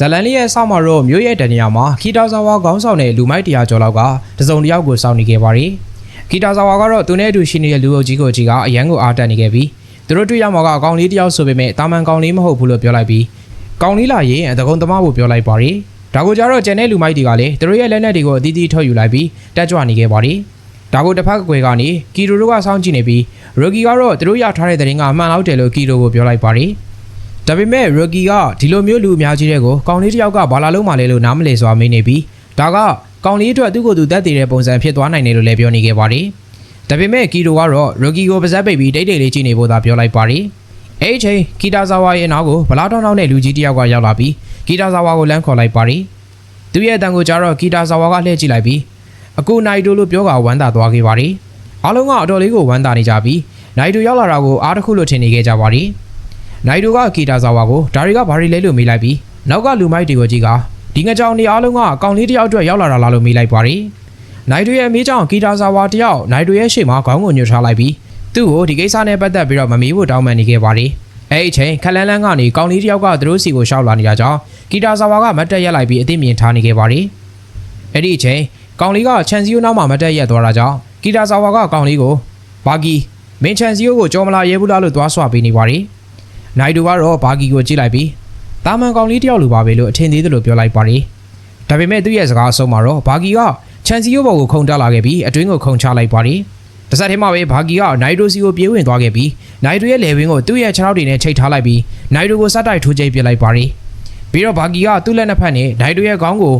ဇလန်လေးရဲ့ဆောက်မှာတော့မြို့ရဲ့တနေရာမှာခီတာဇာဝါခေါင်းဆောင်တဲ့လူမိုက်တရာကျော်လောက်ကတစုံတစ်ယောက်ကိုစောင့်နေခဲ့ပါတယ်ခီတာဇာဝါကတော့သူနဲ့အတူရှိနေတဲ့လူအုပ်ကြီးကိုကြီးကအရန်ကိုအားတက်နေခဲ့ပြီးသူတို့တွေ့ရမှာကအကောင်လေးတစ်ယောက်ဆိုပေမဲ့တာမန်ကောင်လေးမဟုတ်ဘူးလို့ပြောလိုက်ပြီးကောင်လေးလာရင်အတကုံသမားကိုပြောလိုက်ပါတယ်ဒါကိုကြတော့ကျန်တဲ့လူမိုက်တွေကလည်းသူတို့ရဲ့လက်နက်တွေကိုအသီးသီးထုတ်ယူလိုက်ပြီးတက်ကြွနေခဲ့ပါတယ်ဒါကိုတစ်ဖက်ကကွယ်ကနေကီရိုတို့ကစောင့်ကြည့်နေပြီးရိုကီကတော့သူတို့ရထားတဲ့တဲ့ရင်ကအမှန်လောက်တယ်လို့ကီရိုကိုပြောလိုက်ပါတယ် ဒါပေမဲ့ Rocky ကဒီလိုမျိုးလူအများကြီးတဲ့ကိုကောင်လေးတစ်ယောက်ကဘာလာလုံးမှလဲလို့နားမလဲစွာမေးနေပြီးဒါကကောင်လေးအတွက်သူ့ကိုယ်သူတက်တည်တဲ့ပုံစံဖြစ်သွားနိုင်တယ်လို့လည်းပြောနေခဲ့ပါတယ်။ဒါပေမဲ့ကီတိုကတော့ Rocky ကိုပါဇက်ပိတ်ပြီးတိတ်တိတ်လေးကြည့်နေဖို့သာပြောလိုက်ပါတယ်။အဲ့ဒီအချိန်ကီတာဇာဝါရဲ့နောက်ကိုဗလာတောင်းတောင်းတဲ့လူကြီးတစ်ယောက်ကရောက်လာပြီးကီတာဇာဝါကိုလမ်းခေါ်လိုက်ပါတယ်။သူရဲ့အတန်ကိုကြားတော့ကီတာဇာဝါကလှည့်ကြည့်လိုက်ပြီးအခုနိုင်တိုလို့ပြောကဝမ်းသာသွားခဲ့ပါတယ်။အားလုံးကအတော်လေးကိုဝမ်းသာနေကြပြီးနိုင်တိုရောက်လာတာကိုအားတစ်ခုလို့ထင်နေခဲ့ကြပါတယ်။ နိုင်တိုကကီတာဇာဝါကိုဒါတွေကဘာတွေလဲလို့မေးလိုက်ပြီးနောက်ကလူမိုက်တွေကိုကြီးကဒီငကြောင်နေအားလုံးကအကောင်လေးတစ်ယောက်အတွက်ရောက်လာတာလားလို့မေးလိုက်ပါတယ်။နိုင်တိုရဲ့မေးကြောင်ကီတာဇာဝါတယောက်နိုင်တိုရဲ့ရှေ့မှာခေါင်းကိုညှို့ထားလိုက်ပြီးသူ့ကိုဒီကိစ္စနဲ့ပတ်သက်ပြီးတော့မမေးဖို့တောင်းပန်နေခဲ့ပါတယ်။အဲ့ဒီအချိန်ခက်လန်းလန်းကနေကောင်လေးတစ်ယောက်ကသူတို့စီကိုရှောက်လာနေတာကြောင့်ကီတာဇာဝါကမတ်တက်ရက်လိုက်ပြီးအသိမြင်ထားနေခဲ့ပါတယ်။အဲ့ဒီအချိန်ကောင်လေးကချန်စီယိုနောက်မှာမတ်တက်ရက်သွားတာကြောင့်ကီတာဇာဝါကကောင်လေးကိုဘာဂီမင်းချန်စီယိုကိုကြော်မလာရဲဘူးလားလို့သွားဆွပေးနေပါတယ်။ နိုင်တူကတော့ဘာဂီကိုကြည့်လိုက်ပြီးတာမန်ကောင်လေးတယောက်လိုပါပဲလို့အထင်သေးတယ်လို့ပြောလိုက်ပါတယ်။ဒါပေမဲ့သူ့ရဲ့စကားအဆုံးမှာတော့ဘာဂီကချန်စီယိုဘော်ကိုခုန်တက်လာခဲ့ပြီးအတွင်းကိုခုန်ချလိုက်ပါတယ်။တစ်ဆက်တည်းမှာပဲဘာဂီကနိုင်တိုစီကိုပြေးဝင်သွားခဲ့ပြီးနိုင်တိုရဲ့လေဝင်းကိုသူ့ရဲ့ခြေထောက်တွေနဲ့ချိတ်ထားလိုက်ပြီးနိုင်တိုကိုစက်တိုက်ထိုးချိတ်ပစ်လိုက်ပါတယ်။ပြီးတော့ဘာဂီကသူ့လက်နှစ်ဖက်နဲ့နိုင်တိုရဲ့ခေါင်းကို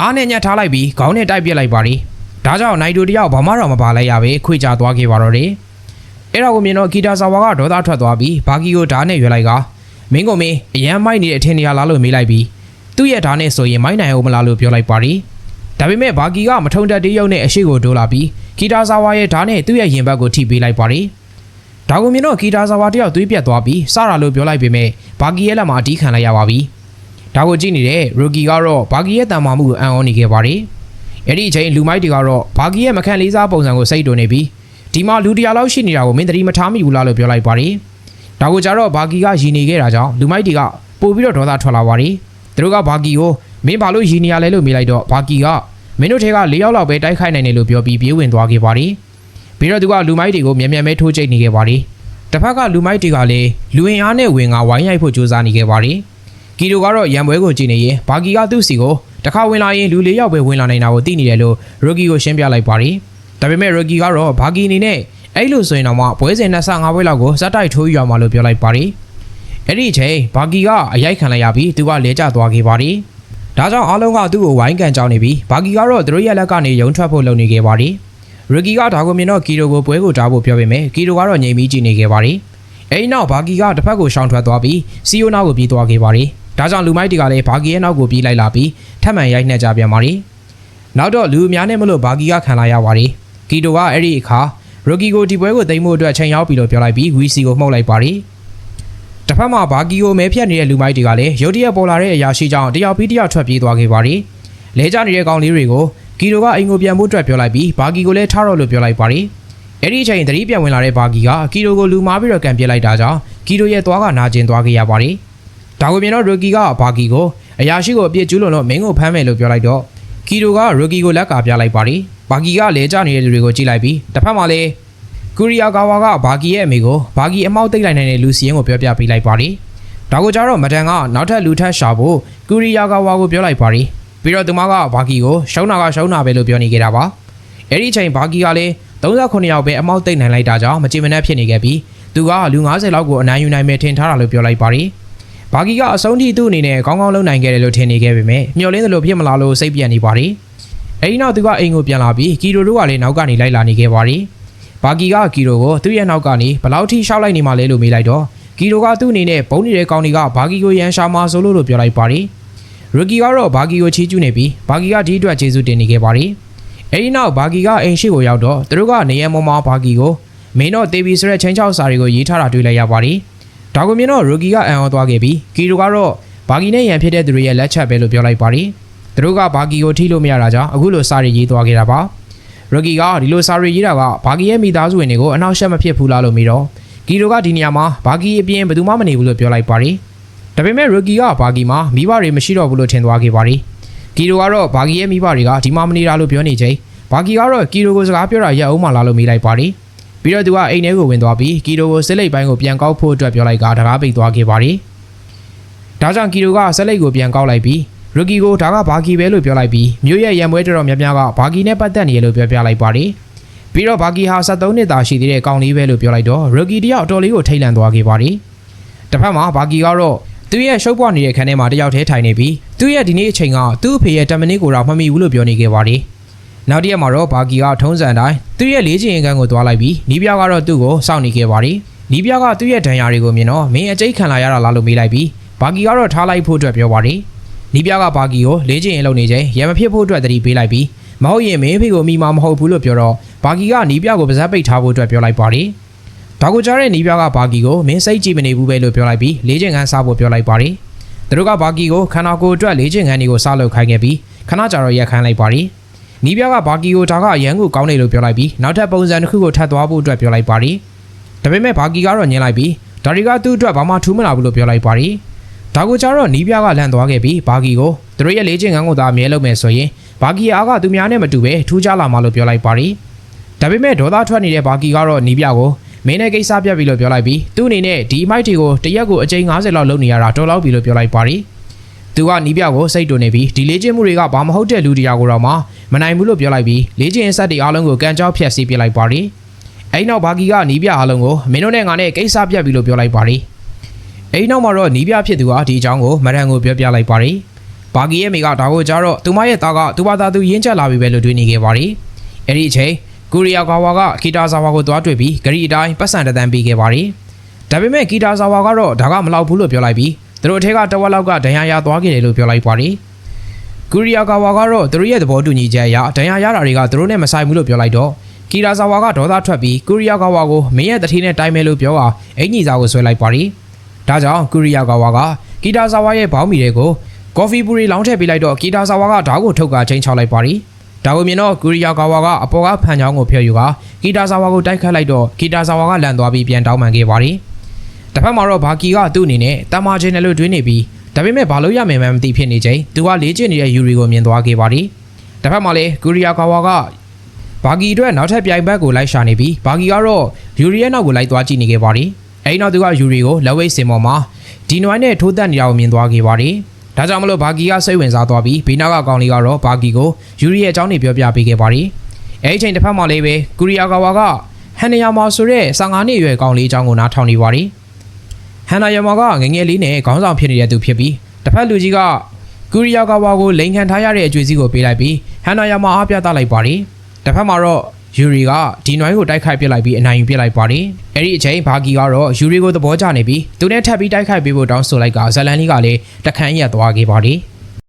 အားနဲ့ညှက်ထားလိုက်ပြီးခေါင်းနဲ့တိုက်ပစ်လိုက်ပါတယ်။ဒါကြောင့်နိုင်တိုတယောက်ဘာမှတော့မပါလိုက်ရပဲခွေချသွားခဲ့ပါတော့တယ်။ အဲ့ဒါကိုမြင်တော့ကီတာဆာဝါကဒေါသထွက်သွားပြီးဘာဂီကိုဓာတ်နဲ့ရွယ်လိုက်ကမင်းကမင်းအရန်မိုက်နေတဲ့အထင်နေရလားလို့မေးလိုက်ပြီးသူ့ရဲ့ဓာတ်နဲ့ဆိုရင်မိုက်နိုင်အောင်မလားလို့ပြောလိုက်ပါတယ်ဒါပေမဲ့ဘာဂီကမထုံတက်တေးရုံနဲ့အရှိကိုဒိုးလာပြီးကီတာဆာဝါရဲ့ဓာတ်နဲ့သူ့ရဲ့ရင်ဘတ်ကိုထိပေးလိုက်ပါတယ်ဒါကိုမြင်တော့ကီတာဆာဝါတယောက်သွေးပြတ်သွားပြီးစတာလို့ပြောလိုက်ပေမဲ့ဘာဂီရဲ့လက်မှာအတီးခံလိုက်ရပါပြီဒါကိုကြည့်နေတဲ့ရိုကီကတော့ဘာဂီရဲ့တန်မာမှုကိုအံ့ဩနေခဲ့ပါတယ်အဲ့ဒီအချိန်လူမိုက်တွေကတော့ဘာဂီရဲ့မခံလေးစားပုံစံကိုစိတ်တုန်နေပြီး ဒီမှာလူတရာလောက်ရှိနေတာကိုမင်းတတိမထားမိဘူးလားလို့ပြောလိုက်ပါတယ်။ဒါကိုကြတော့ဘာဂီကယီနေခဲ့တာကြောင့်လူမိုက်တွေကပို့ပြီးတော့ဒေါသထွက်လာပါတယ်။သူတို့ကဘာဂီကိုမင်းဘာလို့ယီနေရလဲလို့မေးလိုက်တော့ဘာဂီကမင်းတို့ထဲက၄ယောက်လောက်ပဲတိုက်ခိုက်နိုင်တယ်လို့ပြောပြီးပြေးဝင်သွားခဲ့ပါတယ်။ပြီးတော့သူကလူမိုက်တွေကိုမြန်မြန်ပဲထိုးချိတ်နေခဲ့ပါတယ်။တစ်ဖက်ကလူမိုက်တွေကလည်းလူဝင်အားနဲ့ဝင်ကဝိုင်းရိုက်ဖို့ကြိုးစားနေခဲ့ပါတယ်။ကီတိုကတော့ရံပွဲကိုကြည့်နေရင်ဘာဂီကသူ့စီကိုတစ်ခါဝင်လာရင်လူ၄ယောက်ပဲဝင်လာနိုင်တာကိုသိနေတယ်လို့ရိုကီကိုရှင်းပြလိုက်ပါတယ်။ ဒါပေမဲ့ရိုကီကတော့ဘာဂီအနေနဲ့အဲ့လိုဆိုရင်တော့မှပွဲစဉ်25ပွဲလောက်ကိုဇက်တိုက်ထိုးယူရမှာလို့ပြောလိုက်ပါတယ်။အဲ့ဒီအချိန်ဘာဂီကအရိုက်ခံလိုက်ရပြီးသူကလဲကျသွားခဲ့ပါတယ်။ဒါကြောင့်အားလုံးကသူ့ကိုဝိုင်းကန်ကြောင်းနေပြီးဘာဂီကတော့သူတို့ရဲ့လက်ကနေယုံထွက်ဖို့လုပ်နေခဲ့ပါတယ်။ရိုကီကဒါကိုမြင်တော့ကီတိုကိုပွဲကိုတားဖို့ပြောပေမဲ့ကီတိုကတော့ငြိမ်ပြီးကြည့်နေခဲ့ပါတယ်။အဲ့ဒီနောက်ဘာဂီကတစ်ဖက်ကိုရှောင်ထွက်သွားပြီးစီယိုနာကိုပြေးသွားခဲ့ပါတယ်။ဒါကြောင့်လူမိုက်တွေကလည်းဘာဂီရဲ့နောက်ကိုပြေးလိုက်လာပြီးထပ်မံရိုက်နှက်ကြပြန်ပါတယ်။နောက်တော့လူအများနဲ့မလို့ဘာဂီကခံလာရပါတယ်။ ကီတိုကအဲ့ဒီအခါရိုကီကိုဒီပွဲကိုသိမ်းဖို့အတွက်ချိန်ရောက်ပြီလို့ပြောလိုက်ပြီးဝီစီကိုမှုတ်လိုက်ပါတယ်။တစ်ဖက်မှာဘာဂီကိုမဲဖြတ်နေတဲ့လူမိုက်တွေကလည်းရုတ်တရက်ပေါ်လာတဲ့အရာရှိကြောင့်တယောက်ပြီးတယောက်ထွက်ပြေးသွားခဲ့ပါတယ်။လဲကျနေတဲ့ကောင်လေးတွေကိုကီတိုကအင်ကိုပြန်ဖို့အတွက်ပြောလိုက်ပြီးဘာဂီကိုလည်းထားတော့လို့ပြောလိုက်ပါတယ်။အဲ့ဒီအချိန်သတိပြန်ဝင်လာတဲ့ဘာဂီကကီတိုကိုလူမားပြီးတော့ကန်ပြစ်လိုက်တာကြောင့်ကီတိုရဲ့သွားကနာကျင်သွားခဲ့ရပါတယ်။ဒါကိုမြင်တော့ရိုကီကဘာဂီကိုအရာရှိကိုအပြစ်ကျူးလွန်လို့မင်းကိုဖမ်းမယ်လို့ပြောလိုက်တော့ကီတိုကရိုကီကိုလက်ကာပြလိုက်ပါတယ်။ ဘာဂီကလဲကျနေတဲ့လူတွေကိုကြည့်လိုက်ပြီးတစ်ဖက်မှာလည်းကူရီယာဂါဝါကဘာဂီရဲ့အမေကိုဘာဂီအမောက်သိမ့်လိုက်နိုင်တဲ့လူစီရင်ကိုပြောပြပေးလိုက်ပါတယ်။ဒါကိုကြတော့မတန်ကနောက်ထပ်လူထပ်ရှာဖို့ကူရီယာဂါဝါကိုပြောလိုက်ပါတယ်။ပြီးတော့သူမကဘာဂီကိုရှုံးတာကရှုံးတာပဲလို့ပြောနေခဲ့တာပါ။အဲ့ဒီအချိန်ဘာဂီကလည်း39ယောက်ပဲအမောက်သိမ့်နိုင်လိုက်တာကြောင့်မကြင်မနှက်ဖြစ်နေခဲ့ပြီးသူကလူ90လောက်ကိုအနိုင်ယူနိုင်မယ်ထင်ထားတာလို့ပြောလိုက်ပါတယ်။ဘာဂီကအဆုံးထိသူ့အနေနဲ့ကောင်းကောင်းလုပ်နိုင်ခဲ့တယ်လို့ထင်နေခဲ့ပေမဲ့မျော်လင့်သလိုဖြစ်မလာလို့စိတ်ပြန်နေပါတယ်။ အဲဒီနောက်သူကအိမ်ကိုပြန်လာပြီးကီရိုတို့ကလည်းနောက်ကနေလိုက်လာနေခဲ့ပါတယ်။ဘာဂီကကီရိုကိုသူ့ရဲ့နောက်ကနေဘလောက်ထိရှောက်လိုက်နေမှလဲလို့မေးလိုက်တော့ကီရိုကသူ့အနေနဲ့ဘုံနေတဲ့ကောင်တွေကဘာဂီကိုရန်ရှာမှာဆိုလို့လို့ပြောလိုက်ပါတယ်။ရိုကီကတော့ဘာဂီကိုချီးကျူးနေပြီးဘာဂီကဒီအတွက်ကျေးဇူးတင်နေခဲ့ပါတယ်။အဲဒီနောက်ဘာဂီကအိမ်ရှိကိုရောက်တော့သူတို့ကနေရန်မောမှာဘာဂီကိုမင်းတော့တေဘီဆိုတဲ့ချင်းချောက်စာတွေကိုရေးထားတာတွေ့လိုက်ရပါတယ်။ဒါကိုမြင်တော့ရိုကီကအံ့ဩသွားခဲ့ပြီးကီရိုကတော့ဘာဂီနဲ့ရန်ဖြစ်တဲ့သူတွေရဲ့လက်ချက်ပဲလို့ပြောလိုက်ပါတယ်။ သူတို့ကဘာဂီကိုထိလို့မရတာကြောင့်အခုလိုစာရီရေးသွားခဲ့တာပါ။ရိုကီကဒီလိုစာရီရေးတာကဘာဂီရဲ့မိသားစုဝင်တွေကိုအနောက်ရှက်မဖြစ်ဘူးလားလို့မေးတော့ကီရိုကဒီနေရာမှာဘာဂီအပြင်ဘယ်သူမှမနေဘူးလို့ပြောလိုက်ပါတယ်။ဒါပေမဲ့ရိုကီကဘာဂီမှာမိဘတွေမရှိတော့ဘူးလို့ထင်သွားခဲ့ပါတယ်ကီရိုကတော့ဘာဂီရဲ့မိဘတွေကဒီမှာမနေတာလို့ပြောနေချိန်ဘာဂီကတော့ကီရိုကိုစကားပြောတာရက်အောင်မှလာလို့မေးလိုက်ပါတယ်ပြီးတော့သူကအိမ်ထဲကိုဝင်သွားပြီးကီရိုကိုစစ်လိပ်ပိုင်းကိုပြန်ကောက်ဖို့အတွက်ပြောလိုက်ကတကားပိတ်သွားခဲ့ပါတယ်ဒါကြောင့်ကီရိုကစစ်လိပ်ကိုပြန်ကောက်လိုက်ပြီး ရိုကီကိုဒါကဘာဂီပဲလို့ပြောလိုက်ပြီးမြို့ရဲ့ရံပွဲတော်တော်များများကဘာဂီနဲ့ပတ်သက်နေရလို့ပြောပြလိုက်ပါတယ်ပြီးတော့ဘာဂီဟာ73နှစ်သားရှိသေးတဲ့ကောင်လေးပဲလို့ပြောလိုက်တော့ရိုကီတယောက်အတော်လေးကိုထိတ်လန့်သွားခဲ့ပါတယ်တစ်ဖက်မှာဘာဂီကတော့သူ့ရဲ့ရှုပ်ပွားနေတဲ့ခန်းထဲမှာတယောက်တည်းထိုင်နေပြီးသူ့ရဲ့ဒီနေ့အချိန်ကသူ့အဖေရဲ့တမနစ်ကိုတော့မမီဘူးလို့ပြောနေခဲ့ပါတယ်နောက်တစ်ရက်မှာတော့ဘာဂီကထုံးစံတိုင်းသူ့ရဲ့လေးချင်ရင်ကန်ကိုသွားလိုက်ပြီးနီးပြားကတော့သူ့ကိုစောင့်နေခဲ့ပါတယ်နီးပြားကသူ့ရဲ့ဒဏ်ရာတွေကိုမြင်တော့မင်းအကျိတ်ခံလာရတာလားလို့မေးလိုက်ပြီးဘာဂီကတော့ထားလိုက်ဖို့အတွက်ပြောပါတယ် နီးပြားကဘာဂီကိုလေးချင်ရင်လုံနေချိန်ရံမဖြစ်ဖို့အတွက်သတိပေးလိုက်ပြီးမဟုတ်ရင်မင်းအဖေကိုမိမှာမဟုတ်ဘူးလို့ပြောတော့ဘာဂီကနီးပြားကိုပါဇက်ပိတ်ထားဖို့အတွက်ပြောလိုက်ပါတယ်ဒါကိုကြားတဲ့နီးပြားကဘာဂီကိုမင်းစိတ်ကြည့်မနေဘူးပဲလို့ပြောလိုက်ပြီးလေးချင်ကန်စားဖို့ပြောလိုက်ပါတယ်သူတို့ကဘာဂီကိုခန္ဓာကိုယ်အတွက်လေးချင်ကန်တွေကိုစားလုပ်ခိုင်းခဲ့ပြီးခဏကြာတော့ရက်ခိုင်းလိုက်ပါတယ်နီးပြားကဘာဂီကိုဒါကအရန်ကိုကောင်းတယ်လို့ပြောလိုက်ပြီးနောက်ထပ်ပုံစံတစ်ခုကိုထပ်သွားဖို့အတွက်ပြောလိုက်ပါတယ်ဒါပေမဲ့ဘာဂီကတော့ညင်လိုက်ပြီးဒါတွေကသူ့အတွက်ဘာမှထူးမလာဘူးလို့ပြောလိုက်ပါတယ် ဒါကိုကြတော့နီးပြားကလန့်သွားခဲ့ပြီးဘာဂီကိုသူတို့ရဲ့လေးချင်ကန်ကိုသာအမြဲလုပ်မယ်ဆိုရင်ဘာဂီအားကသူများနဲ့မတူပဲထူးခြားလာမှလို့ပြောလိုက်ပါတယ်ဒါပေမဲ့ဒေါသထွက်နေတဲ့ဘာဂီကတော့နီးပြားကိုမင်းနဲ့ကိစ္စပြတ်ပြီလို့ပြောလိုက်ပြီးသူ့အနေနဲ့ဒီမိုက်တွေကိုတရက်ကိုအကြိမ်90လောက်လုပ်နေရတာတော်လောက်ပြီလို့ပြောလိုက်ပါတယ်သူကနီးပြကိုစိတ်တုန်နေပြီးဒီလေးချင်းမှုတွေကဘာမဟုတ်တဲ့လူတရားကိုတော့မှမနိုင်ဘူးလို့ပြောလိုက်ပြီးလေးချင်းအဆက်တွေအားလုံးကိုကန်ကြောက်ဖြတ်စီးပြလိုက်ပါတယ်အဲ့နောက်ဘာဂီကနီးပြအားလုံးကိုမင်းတို့နဲ့ငါနဲ့ကိစ္စပြတ်ပြီလို့ပြောလိုက်ပါတ ယ်အဲ့နောက်မှာတော့နီးပြဖြစ်သူကဒီအကြောင်းကိုမရန်ကိုပြောပြလိုက်ပါတယ်ဘာဂီရဲ့မိကဒါကိုကြားတော့သူမရဲ့သားကသူ့ဘာသာသူရင်းချက်လာပြီပဲလို့တွေးနေခဲ့ပါတယ်အဲ့ဒီအချိန်ကိုရီးယားကာဝါကကီတာဇာဝါကိုသွားတွေ့ပြီးဂရီအတိုင်းပတ်စံတသန်းပေးခဲ့ပါတယ်။ဒါပေမဲ့ကီတာဇာဝါကတော့ဒါကမလောက်ဘူးလို့ပြောလိုက်ပြီးသူတို့အထက်ကတဝက်လောက်ကဒဏ်ရာရသွားခဲ့တယ်လို့ပြောလိုက်ပါတယ်။ကိုရီးယားကာဝါကတော့သူတို့ရဲ့သဘောတူညီချက်အရဒဏ်ရာရတာတွေကသူတို့နဲ့မဆိုင်ဘူးလို့ပြောလိုက်တော့ကီတာဇာဝါကဒေါသထွက်ပြီးကိုရီးယားကာဝါကိုမင်းရဲ့တတိနဲ့တိုင်မယ်လို့ပြောတာအင်ကြီးစာကိုဆွဲလိုက်ပါတယ်။ ဒါကြောင့်ကိုရီးယားကာဝါကကီတာဇာဝါရဲ့ဘောင်းမီတွေကိုကော်ဖီပူရီလောင်းထည့်ပေးလိုက်တော့ကီတာဇာဝါကဓာတ်ကိုထုတ်ကချင်းချောက်လိုက်ပါတယ်။ဒါကိုမြင်တော့ကူရီယာကာဝါကအပေါ်ကဖန်ချောင်းကိုဖျက်ယူကဂီတာဆာဝါကိုတိုက်ခတ်လိုက်တော့ဂီတာဆာဝါကလန်သွားပြီးပြန်တောင်းပန်ခဲ့ပါတယ်။တစ်ဖက်မှာတော့ဘာကီကသူ့အနေနဲ့တမချင်းနဲ့လို့တွေးနေပြီးဒါပေမဲ့ဘာလို့ရမယ်မှမသိဖြစ်နေချိန်သူကလေးကျင်နေတဲ့ယူရီကိုမြင်သွားခဲ့ပါတယ်။တစ်ဖက်မှာလည်းကူရီယာကာဝါကဘာဂီအတွက်နောက်ထပ်ပြိုင်ဘက်ကိုလိုက်ရှာနေပြီးဘာဂီကတော့ယူရီရဲ့နောက်ကိုလိုက်သွားကြည့်နေခဲ့ပါတယ်။ အဲဒီနောက်သူကယူရီကိုလက်ဝိတ်စင်ပေါ်မှာဒီနွိုင်းနဲ့ထိုးတက်နေတာကိုမြင်သွားခဲ့ပါတယ်။ဒါကြောင့်မလို့ဘာဂီကစိတ်ဝင်စားသွားပြီးဘေးနောက်ကကောင်လေးကတော့ဘာဂီကိုယူရီရဲ့အကြောင်းတွေပြောပြပေးခဲ့ပါတယ်။အဲဒီချိန်တစ်ဖက်မှာလေးပဲကူရီယာကာဝါကဟန်နယာမာဆိုတဲ့15နှစ်အရွယ်ကောင်လေးအကြောင်းကိုနားထောင်နေပါတယ်။ဟန်နယာမာကငငယ်လေးနဲ့ခေါင်းဆောင်ဖြစ်နေတဲ့သူဖြစ်ပြီးတစ်ဖက်လူကြီးကကူရီယာကာဝါကိုလိန်ခံထားရတဲ့အကျွေးစည်းကိုပေးလိုက်ပြီးဟန်နယာမာအားပြသလိုက်ပါတယ်။တစ်ဖက်မှာတော့ ယူရီကဒီနွိုင်းကိုတိုက်ခိုက်ပစ်လိုက်ပြီးအနိုင်ယူပစ်လိုက်ပါတယ်။အဲ့ဒီအချိန်ဘာဂီကတော့ယူရီကိုသဘောကျနေပြီးသူနဲ့ထပ်ပြီးတိုက်ခိုက်ပေးဖို့တောင်းဆိုလိုက်ကဇလန်လီကလည်းတခန့်ရက်သွားခဲ့ပါတယ်။